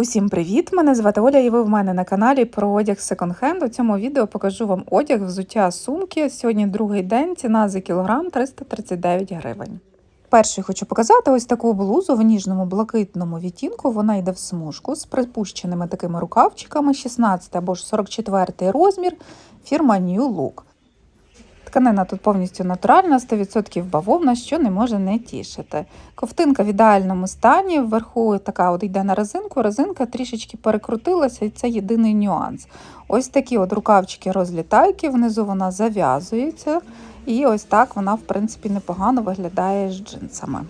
Усім привіт! Мене звати Оля, і ви в мене на каналі про одяг секонд-хенд. У цьому відео покажу вам одяг, взуття сумки. Сьогодні другий день, ціна за кілограм 339 гривень. Перший хочу показати ось таку блузу в ніжному блакитному відтінку. Вона йде в смужку з припущеними такими рукавчиками, 16 або ж 44 розмір, фірма New Look. Тканина тут повністю натуральна, 100% бавовна, що не може не тішити. Ковтинка в ідеальному стані, вверху така от йде на резинку, резинка трішечки перекрутилася, і це єдиний нюанс. Ось такі от рукавчики розлітайки, внизу вона зав'язується, і ось так вона, в принципі, непогано виглядає з джинсами.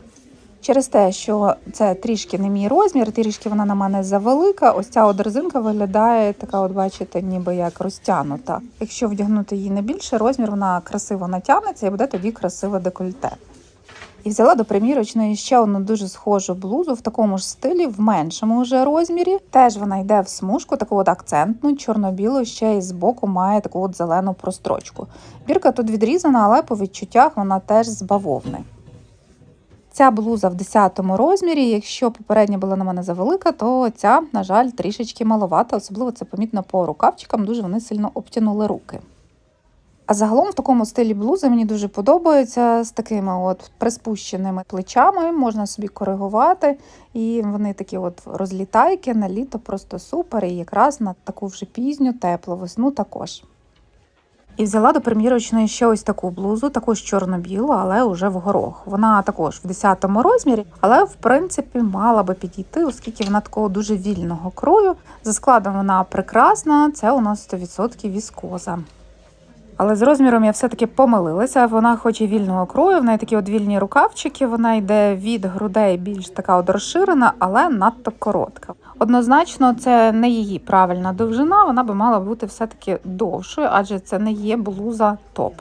Через те, що це трішки не мій розмір, трішки вона на мене завелика. Ось ця от резинка виглядає така, от бачите, ніби як розтягнута. Якщо вдягнути її не більше, розмір вона красиво натягнеться і буде тоді красиве декольте. І взяла до примірочної ще одну дуже схожу блузу в такому ж стилі, в меншому вже розмірі. Теж вона йде в смужку, таку от акцентну, чорно-білу, ще й збоку має таку от зелену прострочку. Бірка тут відрізана, але по відчуттях вона теж з бавовни. Ця блуза в 10 розмірі. Якщо попередня була на мене завелика, то ця, на жаль, трішечки маловата, особливо це помітно по рукавчикам, дуже вони сильно обтянули руки. А загалом в такому стилі блузи мені дуже подобаються з такими от приспущеними плечами, можна собі коригувати. І вони такі от розлітайки на літо просто супер. І якраз на таку вже пізню, теплу весну також. І взяла до примірочної ще ось таку блузу, також чорно-білу, але вже в горох. Вона також в 10 розмірі, але в принципі мала би підійти, оскільки вона такого дуже вільного крою. За складом вона прекрасна, це у нас 100% віскоза. Але з розміром я все-таки помилилася. Вона хоч і вільного крою, в неї такі от вільні рукавчики, вона йде від грудей більш така от розширена, але надто коротка. Однозначно, це не її правильна довжина, вона би мала бути все-таки довшою, адже це не є блуза топ.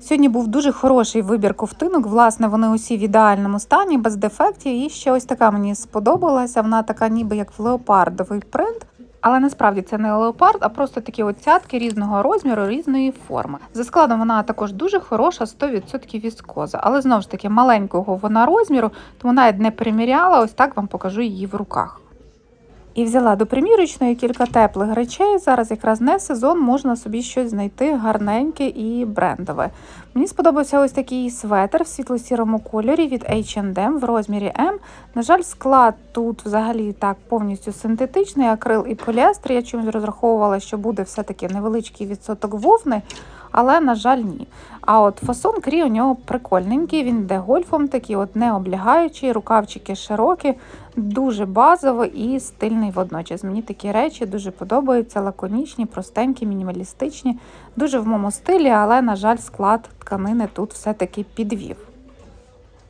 Сьогодні був дуже хороший вибір ковтинок. Власне, вони усі в ідеальному стані, без дефектів. І ще ось така мені сподобалася. Вона така, ніби як в леопардовий принт. Але насправді це не леопард, а просто такі от цятки різного розміру, різної форми. За складом вона також дуже хороша, 100% віскоза. Але знову ж таки маленького вона розміру, тому навіть не приміряла. Ось так вам покажу її в руках. І взяла до примірочної кілька теплих речей. Зараз якраз не сезон, можна собі щось знайти гарненьке і брендове. Мені сподобався ось такий светр в світло-сірому кольорі від H&M в розмірі М. На жаль, склад тут взагалі так повністю синтетичний, акрил і поліестер. Я чомусь розраховувала, що буде все-таки невеличкий відсоток вовни, але, на жаль, ні. А от фасон крі у нього прикольненький, він йде гольфом, такий от не облягаючий, рукавчики широкі, дуже базово і стильний водночас. Мені такі речі дуже подобаються, лаконічні, простенькі, мінімалістичні, дуже в моєму стилі, але, на жаль, склад тканини тут все-таки підвів.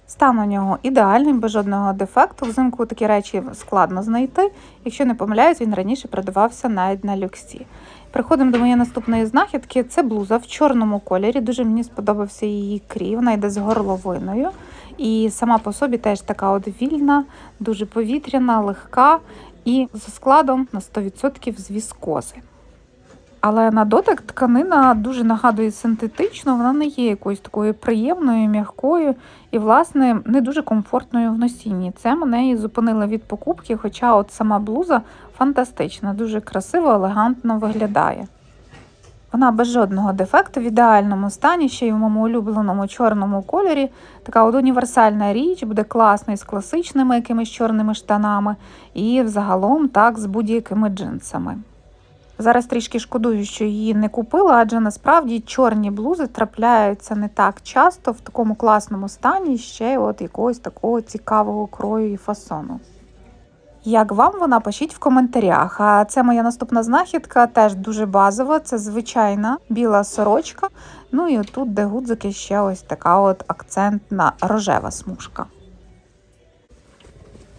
Стан у нього ідеальний, без жодного дефекту. Взимку такі речі складно знайти. Якщо не помиляюсь, він раніше продавався навіть на люксі. Приходимо до моєї наступної знахідки. Це блуза в чорному кольорі. Дуже мені сподобався її крій. Вона йде з горловиною. І сама по собі теж така от вільна, дуже повітряна, легка і за складом на 100% з віскози. Але на дотик тканина дуже нагадує синтетичну, вона не є якоюсь такою приємною, м'якою і, власне, не дуже комфортною в носінні. Це мене і зупинило від покупки, хоча от сама блуза фантастична, дуже красиво, елегантно виглядає. Вона без жодного дефекту в ідеальному стані, ще й в моєму улюбленому чорному кольорі. Така от універсальна річ, буде класний з класичними якимись чорними штанами, і взагалом так з будь-якими джинсами. Зараз трішки шкодую, що її не купила, адже насправді чорні блузи трапляються не так часто в такому класному стані, ще от якогось такого цікавого крою і фасону. Як вам вона пишіть в коментарях. А це моя наступна знахідка, теж дуже базова. Це звичайна біла сорочка. Ну і отут, де гудзики, ще ось така от акцентна рожева смужка.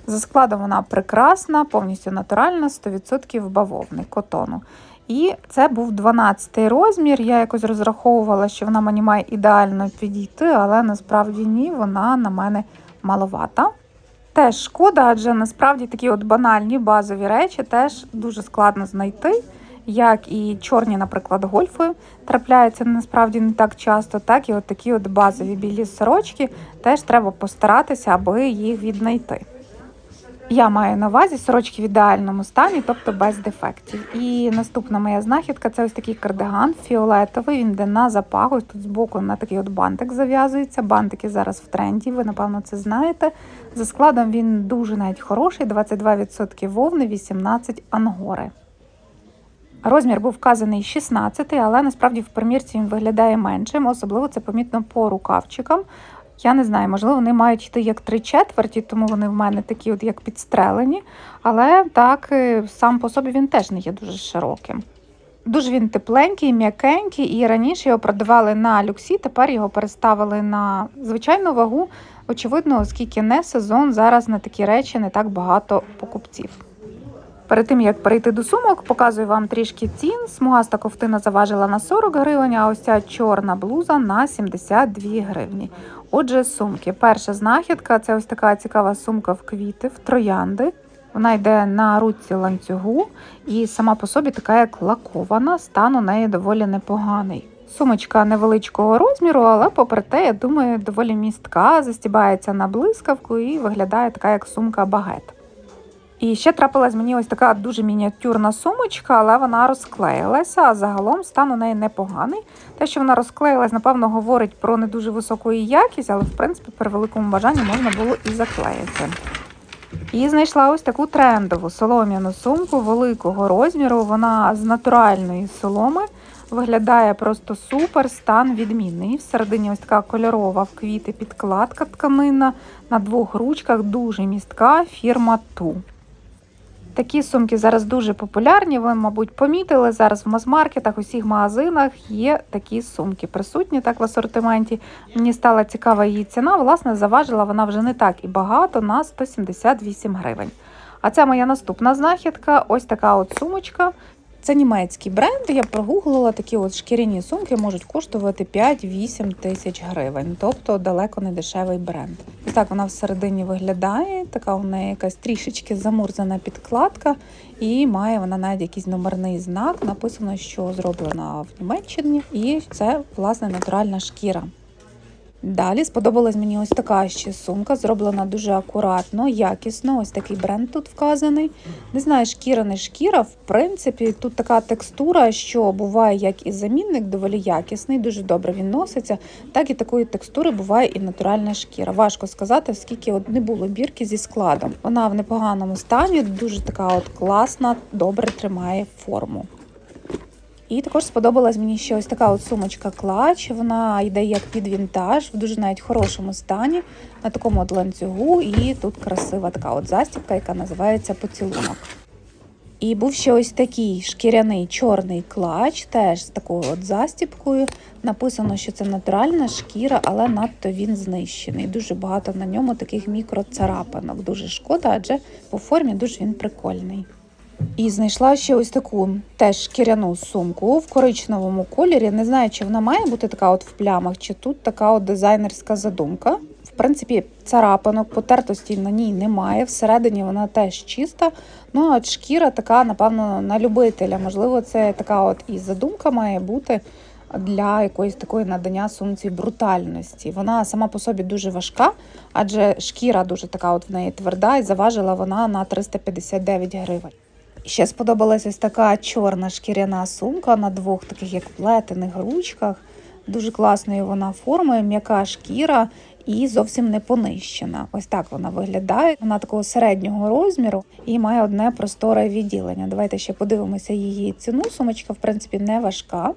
За складом вона прекрасна, повністю натуральна, 100% бавовни, котону. І це був 12 розмір. Я якось розраховувала, що вона мені має ідеально підійти, але насправді ні, вона на мене маловата. Теж шкода, адже насправді такі от банальні базові речі теж дуже складно знайти. Як і чорні, наприклад, гольфи трапляються насправді не так часто, так і от такі от базові білі сорочки теж треба постаратися, аби їх віднайти. Я маю на увазі сорочки в ідеальному стані, тобто без дефектів. І наступна моя знахідка це ось такий кардиган фіолетовий. Він йде на запаху. Тут збоку на такий от бантик зав'язується. Бантики зараз в тренді, ви напевно це знаєте. За складом він дуже навіть хороший: 22% вовни, 18 ангори. Розмір був вказаний 16, але насправді в примірці він виглядає меншим, особливо це помітно по рукавчикам. Я не знаю, можливо, вони мають йти як три четверті, тому вони в мене такі, от як підстрелені. Але так, е, сам по собі він теж не є дуже широким. Дуже він тепленький, м'якенький, і раніше його продавали на люксі, тепер його переставили на звичайну вагу. Очевидно, оскільки не сезон, зараз на такі речі не так багато покупців. Перед тим як перейти до сумок, показую вам трішки цін. Смугаста ковтина заважила на 40 гривень, а ось ця чорна блуза на 72 гривні. Отже, сумки. Перша знахідка це ось така цікава сумка в квіти, в троянди. Вона йде на руці ланцюгу і сама по собі така як лакована, стан у неї доволі непоганий. Сумочка невеличкого розміру, але попри те, я думаю, доволі містка, застібається на блискавку і виглядає така як сумка багет. І ще трапилась мені ось така дуже мініатюрна сумочка, але вона розклеїлася, а загалом стан у неї непоганий. Те, що вона розклеїлась, напевно, говорить про не дуже високу її якість, але в принципі при великому бажанні можна було і заклеїти. І знайшла ось таку трендову солом'яну сумку великого розміру. Вона з натуральної соломи. Виглядає просто супер, стан відмінний. Всередині ось така кольорова в квіти підкладка тканина на двох ручках, дуже містка фірма Ту. Такі сумки зараз дуже популярні. Ви, мабуть, помітили зараз в мас-маркетах, у всіх магазинах є такі сумки присутні так в асортименті. Мені стала цікава її ціна. Власне, заважила вона вже не так і багато на 178 гривень. А це моя наступна знахідка. Ось така от сумочка. Це німецький бренд. Я прогуглила такі от шкіряні сумки можуть коштувати 5-8 тисяч гривень, тобто далеко не дешевий бренд. Так вона всередині виглядає. Така у неї якась трішечки замурзана підкладка, і має вона навіть якийсь номерний знак. Написано, що зроблена в Німеччині, і це власне натуральна шкіра. Далі сподобалась мені ось така ще сумка, зроблена дуже акуратно, якісно. Ось такий бренд тут вказаний. Не знаю, шкіра не шкіра. В принципі, тут така текстура, що буває як і замінник, доволі якісний, дуже добре він носиться. Так і такої текстури буває і натуральна шкіра. Важко сказати, оскільки от не було бірки зі складом. Вона в непоганому стані, дуже така от класна, добре тримає форму. І також сподобалась мені ще ось така от сумочка клач. Вона йде як під вінтаж, в дуже навіть хорошому стані, на такому от ланцюгу. І тут красива така от застібка, яка називається поцілунок. І був ще ось такий шкіряний чорний клач, теж з такою от застібкою. Написано, що це натуральна шкіра, але надто він знищений. Дуже багато на ньому таких мікроцарапинок. Дуже шкода, адже по формі дуже він прикольний. І знайшла ще ось таку теж шкіряну сумку в коричневому кольорі. Не знаю, чи вона має бути така от в плямах, чи тут така от дизайнерська задумка. В принципі, царапинок, потертості на ній немає. Всередині вона теж чиста. Ну, а шкіра така, напевно, на любителя. Можливо, це така от і задумка має бути для якоїсь такої надання сумці брутальності. Вона сама по собі дуже важка, адже шкіра дуже така от в неї тверда, і заважила вона на 359 гривень. Ще сподобалась ось така чорна шкіряна сумка на двох таких як плетених ручках. Дуже класною вона формою, м'яка шкіра і зовсім не понищена. Ось так вона виглядає. Вона такого середнього розміру і має одне просторе відділення. Давайте ще подивимося її ціну. Сумочка, в принципі, не важка.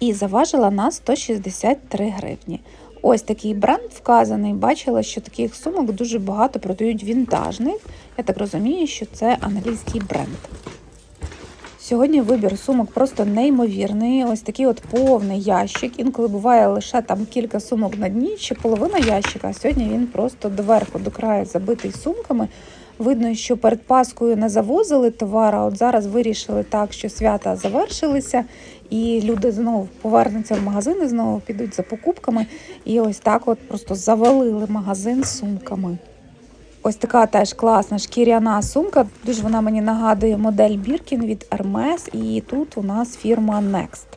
І заважила на 163 гривні. Ось такий бренд вказаний. Бачила, що таких сумок дуже багато продають вінтажних. Я так розумію, що це англійський бренд. Сьогодні вибір сумок просто неймовірний. Ось такий от повний ящик. Інколи буває лише там кілька сумок на дні чи половина ящика. А сьогодні він просто доверху до краю забитий сумками. Видно, що перед Паскою не завозили товар, а от зараз вирішили так, що свята завершилися, і люди знову повернуться в магазини, знову підуть за покупками. І ось так от просто завалили магазин сумками. Ось така теж класна шкіряна сумка. Дуже вона мені нагадує модель Біркін від Hermes, і тут у нас фірма Next.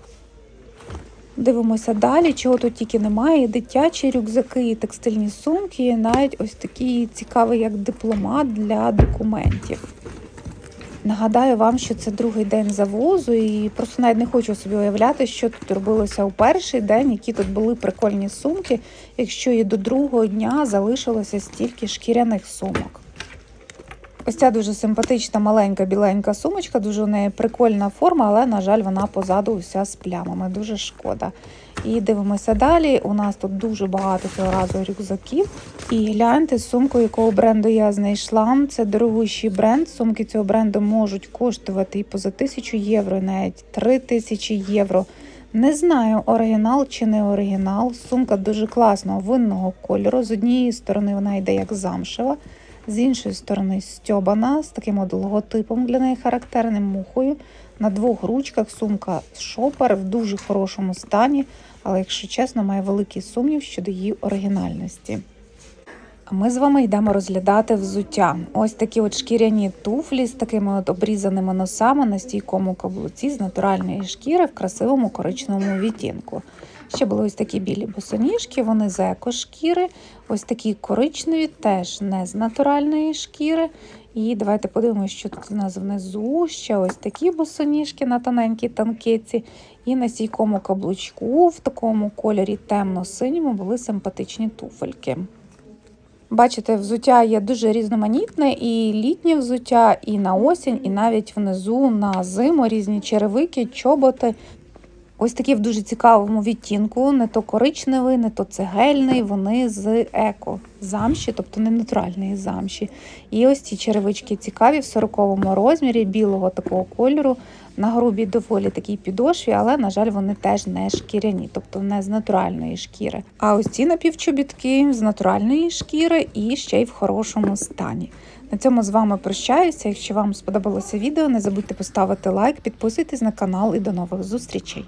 Дивимося далі, чого тут тільки немає. Дитячі рюкзаки, і текстильні сумки, і навіть ось такий цікавий, як дипломат для документів. Нагадаю вам, що це другий день завозу, і просто навіть не хочу собі уявляти, що тут робилося у перший день, які тут були прикольні сумки, якщо і до другого дня залишилося стільки шкіряних сумок. Ось ця дуже симпатична маленька біленька сумочка, дуже у неї прикольна форма, але, на жаль, вона позаду уся з плямами. Дуже шкода. І дивимося далі. У нас тут дуже багато цього разу рюкзаків. І гляньте сумку, якого бренду я знайшла. Це дорогущий бренд. Сумки цього бренду можуть коштувати і поза тисячу євро, навіть три тисячі євро. Не знаю, оригінал чи не оригінал. Сумка дуже класного винного кольору. З однієї сторони вона йде як замшева, з іншої сторони стьобана, з таким от логотипом для неї характерним мухою. На двох ручках сумка шопер в дуже хорошому стані, але, якщо чесно, має великий сумнів щодо її оригінальності. А Ми з вами йдемо розглядати взуття. Ось такі от шкіряні туфлі з такими от обрізаними носами на стійкому каблуці з натуральної шкіри в красивому коричневому відтінку. Ще були ось такі білі босоніжки, вони з екошкіри, ось такі коричневі, теж не з натуральної шкіри. І давайте подивимося, що тут у нас внизу. Ще ось такі босоніжки на тоненькій танкеці. І на стійкому каблучку в такому кольорі темно-синьому були симпатичні туфельки. Бачите, взуття є дуже різноманітне, і літнє взуття, і на осінь, і навіть внизу на зиму різні черевики, чоботи. Ось такі в дуже цікавому відтінку, не то коричневий, не то цегельний, вони з еко замші, тобто не натуральної замші. І ось ці черевички цікаві в 40-му розмірі, білого такого кольору, на грубій доволі такій підошві, але, на жаль, вони теж не шкіряні, тобто не з натуральної шкіри. А ось ці напівчобітки з натуральної шкіри і ще й в хорошому стані. На цьому з вами прощаюся. Якщо вам сподобалося відео, не забудьте поставити лайк, підписуйтесь на канал і до нових зустрічей.